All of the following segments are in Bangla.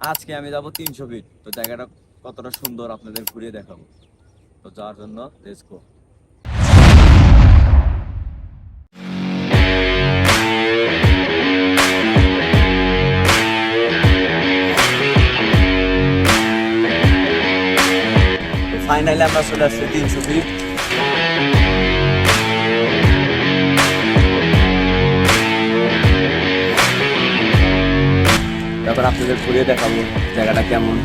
আজকে আমি যাব তিনশো ফিট তো জায়গাটা কতটা সুন্দর আপনাদের ঘুরিয়ে দেখাবো। তো যাওয়ার জন্য লেটস গো ফাইনালি আমরা চলে আসছি তিনশো ফিট তারপর আপনাদের ঘুরিয়ে দেখাবো জায়গাটা কেমন।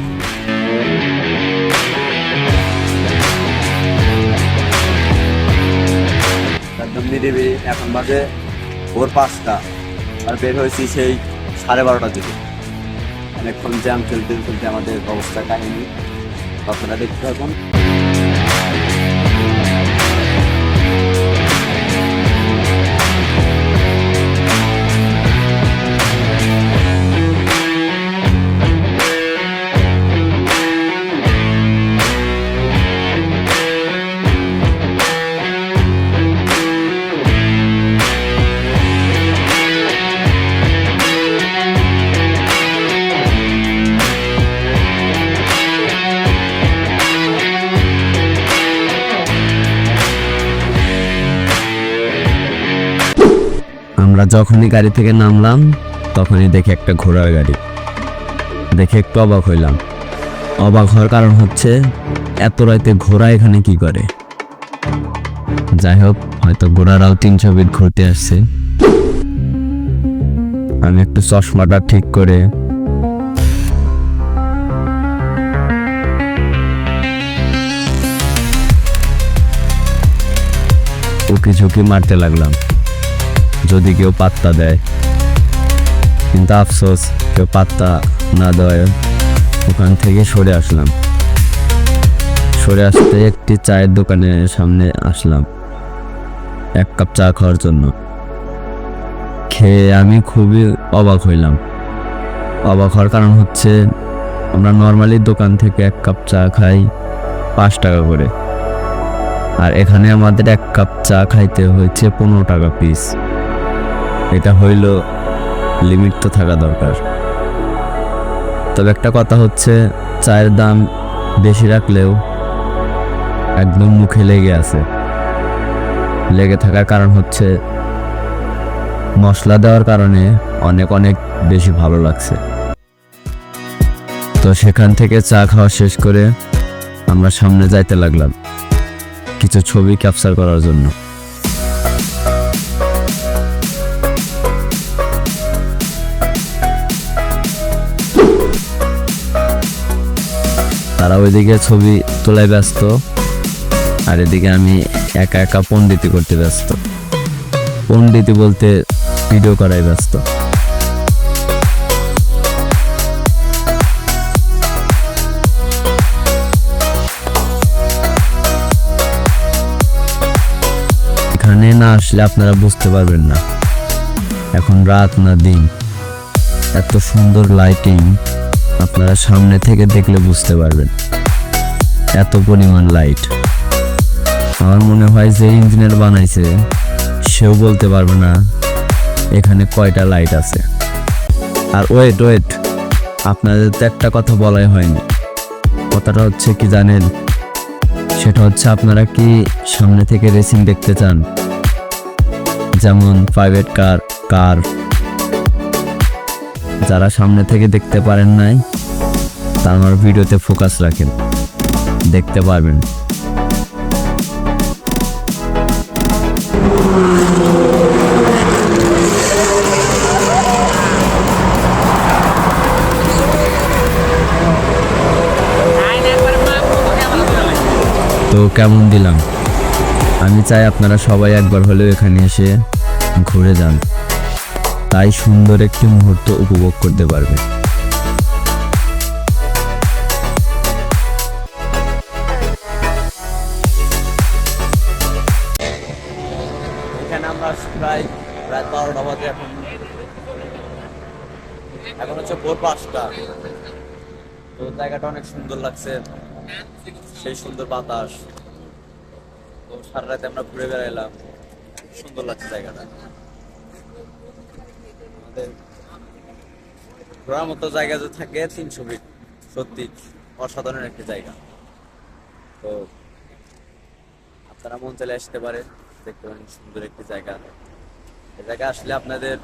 একদম নিরিবিলি, এখন বাজে ভোর পাঁচটা আর বের হয়েছি সেই সাড়ে বারোটার দিকে। অনেকক্ষণ জ্যাম চলতে চলতে আমাদের অবস্থা কাহিনী, আপনারা দেখতে থাকুন। যখনই গাড়ি থেকে নামলাম, তখনই দেখি একটা ঘোড়ার গাড়ি। দেখে একটু অবাক হইলাম। অবাক হওয়ার কারণ হচ্ছে, এত রাতে ঘোড়া এখানে কি করে? যাই হোক, হয়তো ঘোড়ারাও তিনশো ফিট ঘুরতে আসছে। আমি একটু চশমাটা ঠিক করে উকি ঝুঁকি মারতে লাগলাম। যদি কেউ পাত্তা দেয়। কিন্তু আফসোস, কেউ পাত্তা না দেওয়ায় ওখান থেকে সরে আসলাম। সরে আসতে একটি চায়ের দোকানের সামনে আসলাম। এক কাপ চা খাওয়ার জন্য। খেয়ে আমি খুবই অবাক হইলাম। অবাক হওয়ার কারণ হচ্ছে, আমরা নর্মালি দোকান থেকে এক কাপ চা খাই পাঁচ টাকা করে। আর এখানে আমাদের এক কাপ চা খাইতে হয়েছে পনেরো টাকা পিস এটা হইল লিমিট তো থাকা দরকার। তবে একটা কথা হচ্ছে, চায়ের দাম বেশি রাখলেও একদম মুখে লেগে আছে। লেগে থাকার কারণ হচ্ছে, মশলা দেওয়ার কারণে অনেক অনেক বেশি ভালো লাগছে। তো সেখান থেকে চা খাওয়া শেষ করে আমরা সামনে যাইতে লাগলাম, কিছু ছবি ক্যাপচার করার জন্য। তারা ওইদিকে ছবি তোলায় ব্যস্ত, আর এদিকে আমি একা একা পণ্ডিতি করতে ব্যস্ত। পণ্ডিতি বলতে ভিডিও করায় ব্যস্ত। এখানে না আসলে আপনারা বুঝতে পারবেন না। এখন রাত না দিন। এত সুন্দর লাইটিং আপনারা সামনে থেকে দেখলে বুঝতে পারবেন। এত পরিমাণ লাইট আমার মনে হয় যে ইঞ্জিনিয়ার বানাইছে, সেও বলতে পারবে না, এখানে কয়টা লাইট আছে। আর ওয়েট ওয়েট আপনাদের তো একটা কথা বলাই হয়নি। কথাটা হচ্ছে কি জানেন? সেটা হচ্ছে আপনারা কি সামনে থেকে রেসিং দেখতে চান? যেমন প্রাইভেট কার কার যারা সামনে থেকে দেখতে পারেন নাই তা আমার ভিডিওতে ফোকাস রাখেন। দেখতে পারবেন। তো কেমন দিলাম? আমি চাই আপনারা সবাই একবার হলেও এখানে এসে ঘুরে যান। তাই সুন্দর একটি মুহূর্ত উপভোগ করতে পারবে। এখানে আমরা প্রায় প্রায় বারোটা বাজে এখন। এখন হচ্ছে ভোর পাঁচটা। তো জায়গাটা অনেক সুন্দর লাগছে। সেই সুন্দর বাতাস। তো সারা রাতে আমরা ঘুরে বেড়াইলাম। সুন্দর লাগছে জায়গাটা। ঘোরার মতো জায়গা যে থাকে, তিনশো ফিট সত্যি অসাধারণ একটি জায়গা। তো আপনারা মন চলে আসতে পারে দেখতে পারেন সুন্দর একটি জায়গা। এই জায়গা আসলে আপনাদের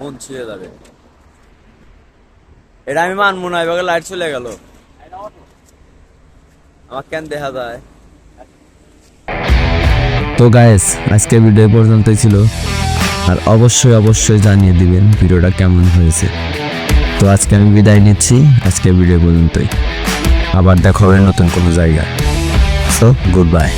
মন ছুঁয়ে যাবে। এটা আমি মানবো না এবার লাইট চলে গেল। আমার কেন দেখা যায়? তো গায়েস আজকে ভিডিও এ পর্যন্তই ছিল। আর অবশ্যই অবশ্যই জানিয়ে দিবেন ভিডিওটা কেমন হয়েছে। তো আজকে আমি বিদায় নিচ্ছি আজকে ভিডিও পর্যন্তই। আবার দেখা হবে নতুন কোনো জায়গায়। So good bye